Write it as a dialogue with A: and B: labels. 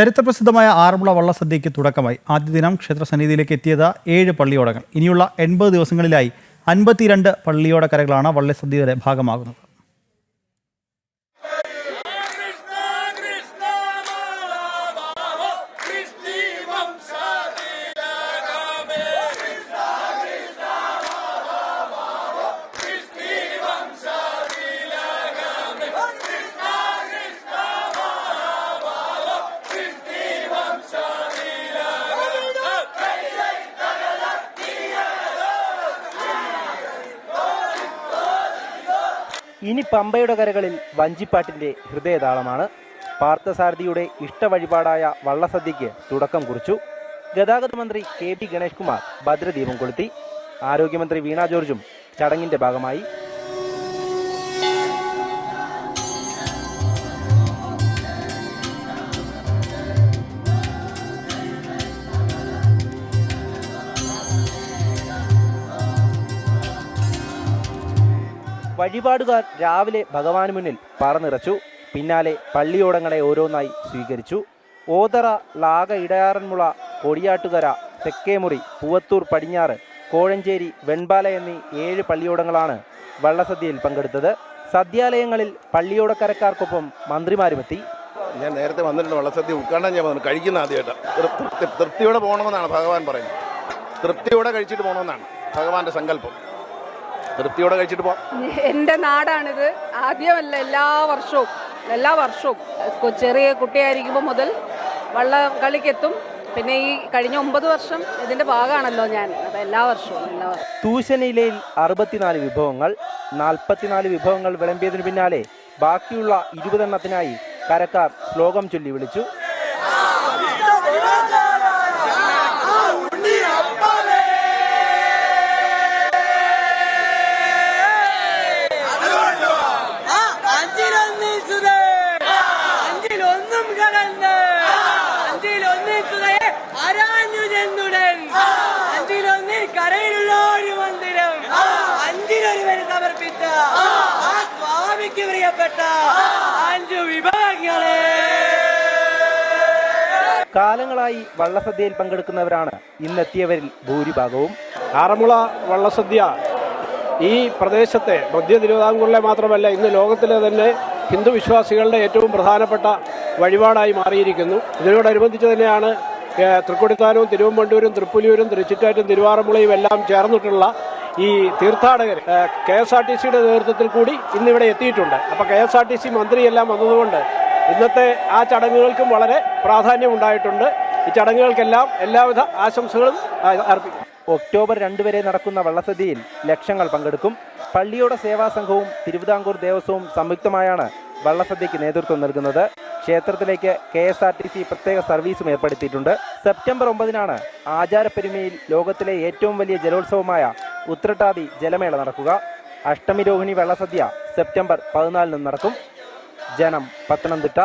A: ചരിത്രപ്രസിദ്ധമായ ആറന്മുള വള്ളസദ്യയ്ക്ക് തുടക്കമായി. ആദ്യ ദിനം ക്ഷേത്രസന്നിധിയിലേക്ക് എത്തിയത് ഏഴ് പള്ളിയോടകൾ ഇനിയുള്ള എൺപത് ദിവസങ്ങളിലായി അൻപത്തിരണ്ട് പള്ളിയോടക്കരകളാണ് വള്ളസദ്യയുടെ ഭാഗമാകുന്നത്.
B: ഇനി പമ്പയുടെ കരകളിൽ വഞ്ചിപ്പാട്ടിന്റെ ഹൃദയതാളമാണ്. പാർത്ഥസാരഥിയുടെ ഇഷ്ടവഴിപാടായ വള്ളസദ്യയ്ക്ക് തുടക്കം കുറിച്ചു. ഗതാഗത മന്ത്രി കെ പി ഗണേഷ് കുമാർ ഭദ്രദീപം കൊളുത്തി. ആരോഗ്യമന്ത്രി വീണ ജോർജും ചടങ്ങിന്റെ ഭാഗമായി. വഴിപാടുകാർ രാവിലെ ഭഗവാന് മുന്നിൽ പറനിറച്ചു പിന്നാലെ പള്ളിയോടങ്ങളെ ഓരോന്നായി സ്വീകരിച്ചു. ഓതറ ലാഗ ഇടയാറന്മുള കൊടിയാട്ടുകര തെക്കേമുറി പൂവത്തൂർ പടിഞ്ഞാറ് കോഴഞ്ചേരി വെൺപാല എന്നീ ഏഴ് പള്ളിയോടങ്ങളാണ് വള്ളസദ്യയിൽ പങ്കെടുത്തത്. സദ്യാലയങ്ങളിൽ പള്ളിയോടക്കരക്കാർക്കൊപ്പം മന്ത്രിമാരുമെത്തി.
C: ഞാൻ നേരത്തെ വന്നിട്ടുണ്ട് വള്ളസദ്യ ഉൾക്കാണ്ടാൻ ഞാൻ വന്നു കഴിക്കുന്ന ആദ്യമായിട്ട്. തൃപ്തി തൃപ്തിയോടെ പോകണമെന്നാണ് ഭഗവാൻ പറയുന്നത്. തൃപ്തിയോടെ കഴിച്ചിട്ട് പോകണമെന്നാണ് ഭഗവാന്റെ സങ്കല്പം. തൃപ്തിയോടെ കഴിച്ചിട്ട് പോ
D: എന്റെ നാടാണിത്. ആദ്യമല്ല എല്ലാ വർഷവും എല്ലാ വർഷവും. ചെറിയ കുട്ടിയായിരിക്കുമ്പോൾ മുതൽ വള്ളം കളിക്കെത്തും. പിന്നെ ഈ കഴിഞ്ഞ ഒമ്പത് വർഷം ഇതിന്റെ ഭാഗമാണല്ലോ ഞാൻ. അപ്പം എല്ലാ വർഷവും എല്ലാ വർഷവും.
B: തൂശനിലയിൽ അറുപത്തിനാല് വിഭവങ്ങൾ നാൽപ്പത്തിനാല് വിഭവങ്ങൾ വിളമ്പിയതിനു പിന്നാലെ ബാക്കിയുള്ള ഇരുപതെണ്ണത്തിനായി കരക്കാർ ശ്ലോകം ചൊല്ലി വിളിച്ചു.
E: പ്രിയപ്പെട്ട അഞ്ചു വിഭാഗങ്ങളെ.
B: കാലങ്ങളായി വള്ളസദ്യയിൽ പങ്കെടുക്കുന്നവരാണ് ഇന്നെത്തിയവരിൽ ഭൂരിഭാഗവും.
F: ആറന്മുള വള്ളസദ്യ ഈ പ്രദേശത്തെ മധ്യ തിരുവിതാംകൂറിലെ മാത്രമല്ല ഇന്ന് ലോകത്തിലെ തന്നെ ഹിന്ദു വിശ്വാസികളുടെ ഏറ്റവും പ്രധാനപ്പെട്ട വഴിപാടായി മാറിയിരിക്കുന്നു. ഇതിനോടനുബന്ധിച്ച് തന്നെയാണ് തൃക്കൊടിത്താനവും തിരുവമ്പണ്ടൂരും തൃപ്പുലിയൂരും തിരുച്ചിറ്റാറ്റും തിരുവാറമ്പുളയും എല്ലാം ചേർന്നിട്ടുള്ള ഈ തീർത്ഥാടകർ കെ എസ് ആർ ടി സിയുടെ നേതൃത്വത്തിൽ കൂടി ഇന്നിവിടെ എത്തിയിട്ടുണ്ട്. അപ്പോൾ K S R T C മന്ത്രിയെല്ലാം വന്നതുകൊണ്ട് ഇന്നത്തെ ആ ചടങ്ങുകൾക്കും വളരെ പ്രാധാന്യമുണ്ടായിട്ടുണ്ട്. ഈ ചടങ്ങുകൾക്കെല്ലാം എല്ലാവിധ ആശംസകളും അർപ്പിക്കും.
B: ഒക്ടോബർ രണ്ട് വരെ നടക്കുന്ന വള്ളസദ്യയിൽ ലക്ഷങ്ങൾ പങ്കെടുക്കും. പള്ളിയോട സേവാ സംഘവും തിരുവിതാംകൂർ ദേവസ്വവും സംയുക്തമായാണ് വള്ളസദ്യയ്ക്ക് നേതൃത്വം നൽകുന്നത്. ക്ഷേത്രത്തിലേക്ക് K S R T C പ്രത്യേക സർവീസും ഏർപ്പെടുത്തിയിട്ടുണ്ട്. സെപ്റ്റംബർ ഒമ്പതിനാണ് ആചാരപ്പെരുമയിൽ ലോകത്തിലെ ഏറ്റവും വലിയ ജലോത്സവമായ ഉത്രട്ടാതി ജലമേള നടക്കുക. അഷ്ടമി രോഹിണി വെള്ളസദ്യ സെപ്റ്റംബർ പതിനാലിന് നടക്കും. ജനം പത്തനംതിട്ട